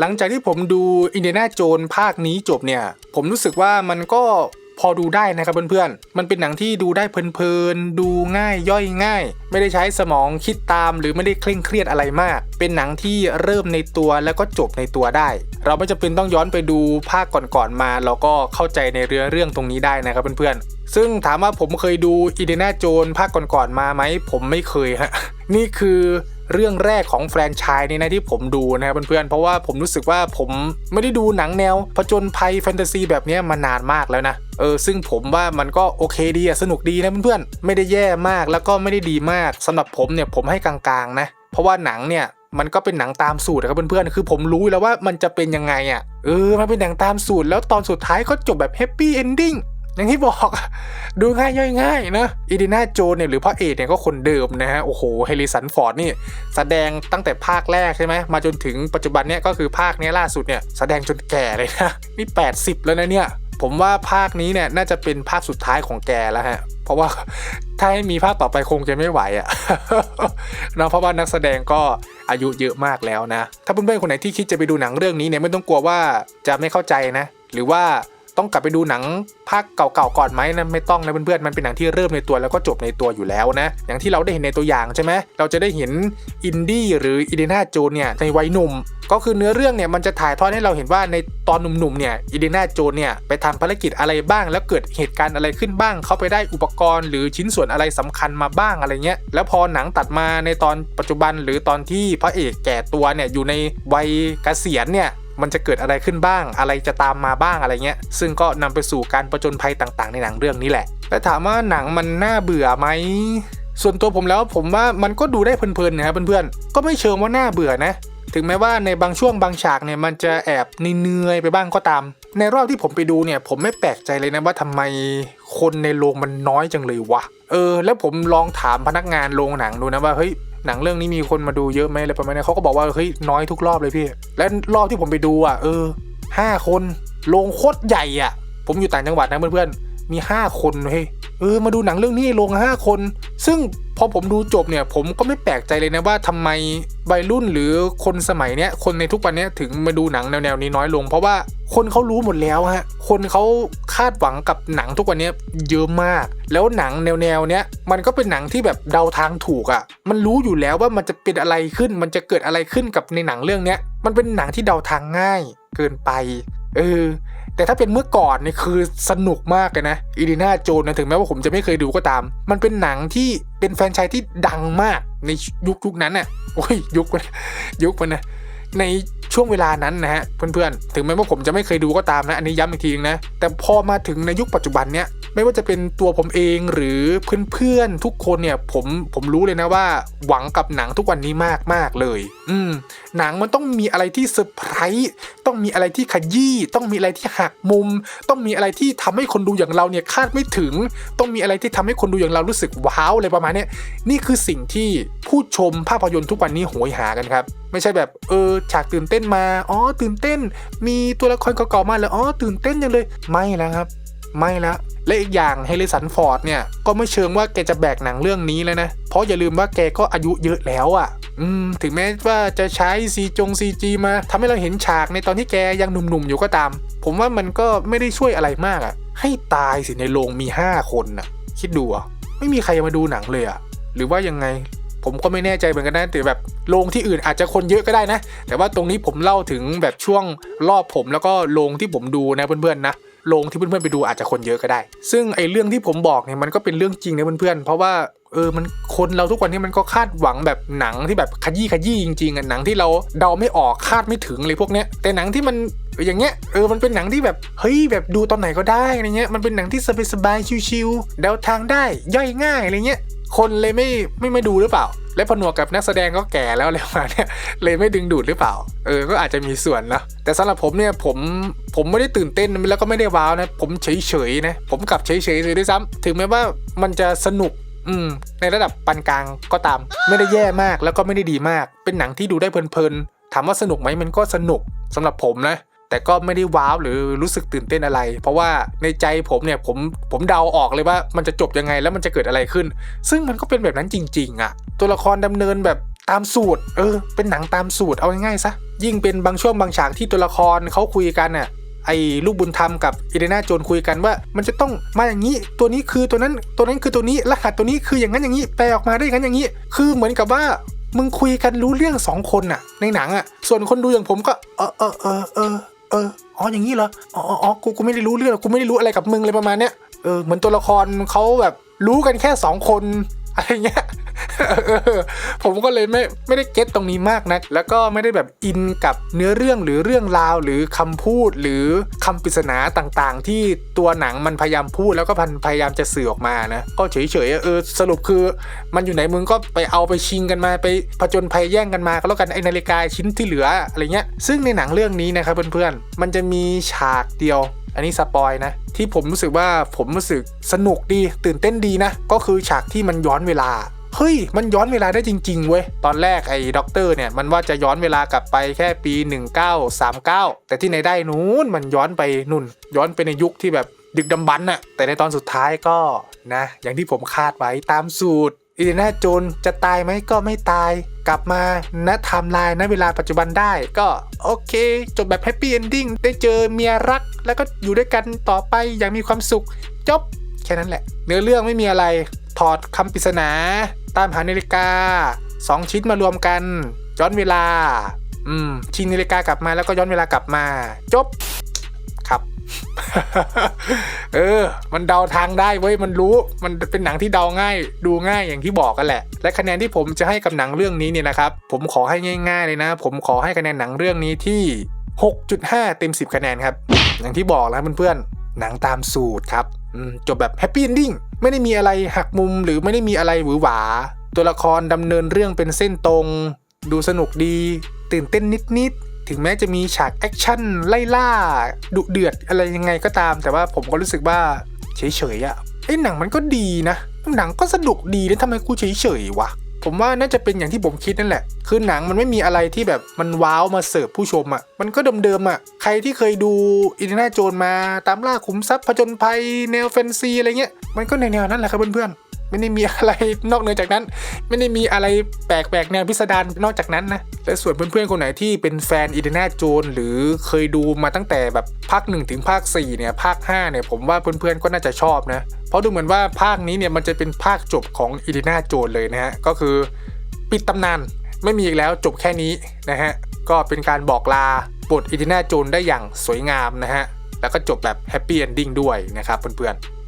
หลังจากที่ผมดูอินเดียนาโจนภาคนี้จบเนี่ย ผมรู้สึกว่ามันก็พอดูได้นะครับเพื่อนๆ มันเป็นหนังที่ดูได้เพลินๆ ดูง่ายย่อยง่าย ไม่ได้ใช้สมองคิดตาม หรือไม่ได้เคร่งเครียดอะไรมาก เป็นหนังที่เริ่มในตัวแล้วก็จบในตัวได้ เราไม่จำเป็นต้องย้อนไปดูภาคก่อนๆมา เราก็เข้าใจในเรื่องเรื่องตรงนี้ได้นะครับเพื่อนๆ ซึ่งถามว่าผมเคยดูอินเดียนาโจนภาคก่อนๆมาไหมผมไม่เคยฮะ นี่คือ เรื่องแรกของแฟรนไชส์นี้นะที่ผมดูนะครับเพื่อนๆเพราะว่าผมรู้สึกว่าผมไม่ได้ดูหนังแนวผจญภัยแฟนตาซีแบบนี้มานานมากแล้วนะเออซึ่งผมว่ามันก็โอเคดีอะสนุกดีนะเพื่อนๆไม่ได้แย่มากแล้วก็ไม่ได้ดีมากสำหรับผมเนี่ยผมให้กลางๆนะเพราะว่าหนังเนี่ยมันก็เป็นหนังตามสูตรนะครับเพื่อนๆ คือผมรู้แล้วว่ามันจะเป็นยังไงอะ่ะ เออ มันเป็นหนังตามสูตร แล้วตอนสุดท้ายก็จบแบบแฮปปี้เอนดิ้ง อย่างที่บอกดูง่ายย่อยง่ายนะอีดีนาโจนเนี่ยหรือพระเอกเนี่ยก็คนเดิมนะฮะโอ้โหเฮลิสันฟอร์ดนี่แสดงตั้งแต่ภาคแรกใช่ไหมมาจนถึงปัจจุบันเนี่ยก็คือภาคเนี้ยล่าสุดเนี่ยแสดงจนแก่เลยนะนี่ 80 แล้วนะเนี่ยผมว่าภาคนี้เนี่ยน่าจะเป็นภาคสุดท้ายของแกแล้วฮะเพราะว่าถ้าให้มีภาคต่อไปคงจะไม่ไหวอะ่ะเนาะเพราะว่านักแสดงก็อายุเยอะมากแล้วนะ ถ้าเพื่อนๆคนไหนที่คิดจะไปดูหนังเรื่องนี้เนี่ยไม่ต้องกลัวว่าจะไม่เข้าใจนะ หรือว่า ต้องกลับไปดูหนังภาคเก่าๆก่อนไหมนะไม่ต้องนะเพื่อนๆมันเป็นหนังที่เริ่มในตัวแล้วก็จบในตัวอยู่แล้วนะอย่างที่เราได้เห็นในตัวอย่างใช่ไหมเราจะได้เห็นอินดี้หรืออิเดนาโจนเนี่ยในวัยหนุ่มก็คือเนื้อเรื่องเนี่ยมันจะถ่ายทอดให้เราเห็นว่าในตอนหนุ่มๆเนี่ยอิเดนาโจนเนี่ยไปทำภารกิจอะไรบ้าง แล้วเกิดเหตุการณ์อะไรขึ้นบ้าง เขาไปได้อุปกรณ์หรือชิ้นส่วนอะไรสำคัญมาบ้างอะไรเงี้ยแล้วพอหนังตัดมาในตอนปัจจุบันหรือตอนที่พระเอกแก่ตัวเนี่ยอยู่ในวัยเกษียณเนี่ย มันจะเกิดอะไรขึ้นบ้าง อะไรจะตามมาบ้างอะไรเงี้ย ซึ่งก็นำไปสู่การประจนภัยต่างๆ ในหนังเรื่องนี้แหละ แต่ถามว่าหนังมันน่าเบื่อไหมส่วนตัวผมแล้วผมว่ามันก็ดูได้เพลินๆนะครับเพื่อนๆ ก็ไม่เชิงว่าน่าเบื่อนะ ถึงแม้ว่าในบางช่วงบางฉากเนี่ยมันจะแอบเหนื่อยไปบ้างก็ตาม ในรอบที่ผมไปดูเนี่ย ผมไม่แปลกใจเลยนะว่าทำไมคนในโรงมันน้อยจังเลยวะ เออ แล้วผมลองถามพนักงานโรงหนังดูนะว่าเฮ้ย หนังเรื่องนี้มีคนมาดูเยอะไหมอะไรประมาณนี้เขาก็บอกว่าเฮ้ยน้อยทุกรอบเลยพี่ และรอบที่ผมไปดูอะเออห้าคนโรงโคตรใหญ่อะ ผมอยู่ต่างจังหวัดนะเพื่อนๆมีห้าคนเฮ้ย เออมาดูหนังเรื่องนี้ในโรงห้าคน ซึ่งพอผมดูจบเนี่ยผมก็ไม่แปลกใจเลยนะว่าทำไมวัยรุ่นหรือคนสมัยเนี้ยคนในทุกวันเนี้ยถึงมาดูหนังแนวๆนี้น้อยลง เพราะว่าคนเขารู้หมดแล้วฮะคนเขาคาดหวังกับหนังทุกวันนี้เยอะมาก แล้วหนังแนวๆเนี้ยมันก็เป็นหนังที่แบบเดาทางถูกอะ่ะ มันรู้อยู่แล้วว่ามันจะเป็นอะไรขึ้น มันจะเกิดอะไรขึ้นกับในหนังเรื่องเนี้ยมันเป็นหนังที่เดาทางง่าย เกินไป เออ แต่ถ้าเป็นเมื่อก่อนเนี่ยคือสนุกมากเลยนะอีดีนาโจนนะถึงแม้ว่าผมจะไม่เคยดูก็ตาม มันเป็นหนังที่เป็นแฟนชายที่ดังมากในยุคยุคนั้นน่ะโอ้ยยุคมันยุคมันนะ ในช่วงเวลานั้นนะฮะเพื่อนๆ ถึงแม้ว่าผมจะไม่เคยดูก็ตามนะ อันนี้ย้ำอีกทีนึงนะ แต่พอมาถึงในยุคปัจจุบันเนี้ยไม่ว่าจะเป็นตัวผมเองหรือเพื่อนๆทุกคนเนี่ยผมผมรู้เลยนะว่า หวังกับหนังทุกวันนี้มากมากๆเลย อืมหนังมันต้องมีอะไรที่เซอร์ไพรส์ต้องมีอะไรที่ขยี้ต้องมีอะไรที่หักมุม ต้องมีอะไรที่ทำให้คนดูอย่างเราเนี่ยคาดไม่ถึง ต้องมีอะไรที่ทำให้คนดูอย่างเรารู้สึกว้าวอะไรประมาณนี้นี่คือสิ่งที่ผู้ชมภาพยนตร์ทุกวันนี้โหยหากันครับ ไม่ใช่แบบเออฉากตื่นเต้นมา อ๋อ ตื่นเต้น มีตัวละครเก่าๆมาแล้วอ๋อ ตื่นเต้นจังเลย ไม่แล้วครับ ไม่และและอีกอย่างเฮลิสันฟอร์ดเนี่ย ก็ไม่เชิงว่าแกจะแบกหนังเรื่องนี้แล้วนะ เพราะอย่าลืมว่าแกก็อายุเยอะแล้วอะ่ะ อืม ถึงแม้ว่าจะใช้ซีจงซีจีมาทำให้เราเห็นฉากในตอนที่แกยังหนุ่มๆอยู่ก็ตาม ผมว่ามันก็ไม่ได้ช่วยอะไรมากอะ่ะ ให้ตายสิในโรงมี 5 คนน่ะ คิดดูอะ ไม่มีใครมาดูหนังเลยอะ หรือว่ายังไง ผมก็ไม่แน่ใจเหมือนกันนะแต่แบบโรงที่อื่นอาจจะคนเยอะก็ได้นะ แต่ว่าตรงนี้ผมเล่าถึงแบบช่วงรอบผมแล้วก็โรงที่ผมดูนะเพื่อนๆนะโรงที่เพื่อนๆไปดูอาจจะคนเยอะก็ได้ ซึ่งไอ้เรื่องที่ผมบอกเนี่ยมันก็เป็นเรื่องจริงนะเพื่อนๆ เพราะว่าเออมันคนเราทุกวันนี้มันก็คาดหวังแบบหนังที่แบบขยี้ขยี้จริงๆอะหนังที่เราเดาไม่ออกคาดไม่ถึงเลยพวกเนี้ยแต่หนังที่มันอย่างเงี้ยเออมันเป็นหนังที่แบบเฮ้ยแบบดูตอนไหนก็ได้อะไรเงี้ยมันเป็นหนังที่สบายๆชิวๆเดาทางได้ย่อยง่ายอะไรเงี้ย คนเลยไม่ไม่มาดูหรือเปล่า และผนวกกับนักแสดงก็แก่แล้วอะไรประมาเนี้ยเลยไม่ดึงดูดหรือเปล่า เออ ก็อาจจะมีส่วนนะแต่สำหรับผมเนี่ยผมผมไม่ได้ตื่นเต้นแล้วก็ไม่ได้ว้าวนะ ผมเฉยเฉยๆนะ ผมกลับเฉยเฉยๆเลยด้วยซ้ำถึงแม้ว่ามันจะสนุกอืมในระดับปานกลางก็ตาม ไม่ได้แย่มากแล้วก็ไม่ได้ดีมาก เป็นหนังที่ดูได้เพลินๆถามว่าสนุกไหมมันก็สนุกสำหรับผมนะ แต่ก็ไม่ได้ว้าวหรือรู้สึกตื่นเต้นอะไร เพราะว่าในใจผมเนี่ยผมผมเดาออกเลยว่ามันจะจบยังไงแล้วมันจะเกิดอะไรขึ้น ซึ่งมันก็เป็นแบบนั้นจริง ๆอะตัวละครดำเนินแบบตามสูตร เออ เป็นหนังตามสูตรเอาง่ายๆซะยิ่งเป็นบางช่วงบางฉากที่ตัวละครเขาคุยกันน่ะไอ้ลูกบุญธรรมกับอีเดนาโจนคุยกันว่า มันจะต้องมาอย่างนี้ตัวนี้คือตัวนั้นตัวนั้นคือตัวนี้รหัสตัวนี้คืออย่างนั้นอย่างนี้แปลออกมาได้อย่างนั้นอย่างนี้ คือเหมือนกับว่ามึงคุยกันรู้เรื่องสองคนน่ะ ในหนังอะ ส่วนคนดูอย่างผมก็ เออเออเออเออ อออ๋ออย่างนี้เหรออ๋ออ๋อกูกูไม่ได้รู้เรื่องกูไม่ได้รู้อะไรกับมึงเลยประมาณเนี้ยเออเหมือนตัวละครเขาแบบรู้กันแค่สองคนอะไรเงี้ย ผมก็เลยไม่ไม่ได้เก็ตตรงนี้มากนะแล้วก็ไม่ได้แบบอินกับเนื้อเรื่องหรือเรื่องราวหรือคำพูดหรือคำปริศนาต่างๆ ที่ตัวหนังมันพยายามพูดแล้วก็พันพยายามจะสื่อออกมานะก็เฉยๆเออสรุปคือ มันอยู่ไหนมึงก็ไปเอาไปชิงกันมาไปผจญภัยแย่งกันมาก็แล้วกันไอนาฬิกาชิ้นที่เหลืออะไรเงี้ยซึ่งในหนังเรื่องนี้นะครับเพื่อนๆมันจะมีฉากเดียว อันนี้สปอยนะที่ผมรู้สึกว่าผมรู้สึกสนุกดีตื่นเต้นดีนะ ก็คือฉากที่มันย้อนเวลา เฮ้ย มันย้อนเวลาได้จริง ๆ เว้ย ตอนแรกไอ้ด็อกเตอร์เนี่ย มันว่าจะย้อนเวลากลับไปแค่ปี 1939 แต่ที่ในได้นู้นมันย้อนไปนุ่น ย้อนไปในยุคที่แบบดึกดำบรรพ์น่ะ แต่ในตอนสุดท้ายก็นะ อย่างที่ผมคาดไว้ตามสูตรอีเดน่าโจนจะตายไหมก็ไม่ตาย กลับมาณไทม์ไลน์ณเวลาปัจจุบันได้ก็โอเค จบแบบแฮปปี้เอนดิ้งได้เจอเมียรัก แล้วก็อยู่ด้วยกันต่อไปอย่างมีความสุขจบแค่นั้นแหละ เนื้อเรื่องไม่มีอะไร ถอดคำปริศนาตามหานาฬิกาสองชิ้นมารวมกัน ย้อนเวลา อืมชิงนาฬิกากลับมาแล้วก็ย้อนเวลากลับมา จบครับ เออ มันเดาทางได้เว้ยมันรู้มันเป็นหนังที่เดาง่าย ดูง่ายอย่างที่บอกกันแหละ และคะแนนที่ผมจะให้กับหนังเรื่องนี้เนี่ยนะครับ ผมขอให้ง่าย ๆ เลยนะ ผมขอให้คะแนนหนังเรื่องนี้ที่ 6.5 เต็ม 10 คะแนนครับ อย่างที่บอกแล้วเพื่อนๆหนังตามสูตรครับ จบแบบแฮปปี้เอนดิ้งไม่ได้มีอะไรหักมุมหรือไม่ได้มีอะไรหวือหวา ตัวละครดำเนินเรื่องเป็นเส้นตรง ดูสนุกดี ตื่นเต้นนิดๆ ถึงแม้จะมีฉากแอคชั่นไล่ล่า ดุเดือดอะไรยังไงก็ตาม แต่ว่าผมก็รู้สึกว่าเฉยๆอะไอ้หนังมันก็ดีนะ หนังก็สนุกดีแล้วทำไมกูเฉยๆวะ ผมว่าน่าจะเป็นอย่างที่ผมคิดนั่นแหละ คือหนังมันไม่มีอะไรที่แบบมันว้าวมาเสิร์ฟผู้ชมอะ่ะ มันก็เดิมๆอะ่ะ ใครที่เคยดูอินเดน่าโจนมาตามล่าขุมทรัพย์ผจญภัยแนวแฟนซีอะไรเงี้ย มันก็แนวๆนั้นแหละครับเพื่อนๆ ไม่ได้มีอะไรนอกเหนือจากนั้น ไม่ได้มีอะไรแปลกๆแนวพิสดารนอกจากนั้นนะและส่วนเพื่อนๆคนไหนที่เป็นแฟนอินเดน่าโจนหรือเคยดูมาตั้งแต่แบบภาค1ถึงภาค4เนี่ยภาค5เนี่ยผมว่าเพื่อนๆก็น่าจะชอบนะเพราะดูเหมือนว่าภาคนี้เนี่ยมันจะเป็นภาคจบของอินเดน่าโจนเลยนะฮะก็คือปิดตำนานไม่มีอีกแล้วจบแค่นี้นะฮะก็เป็นการบอกลาบทอินเดน่าโจนได้อย่างสวยงามนะฮะแล้วก็จบแบบแฮปปี้เอนดิ้งด้วยนะครับเพื่อนๆ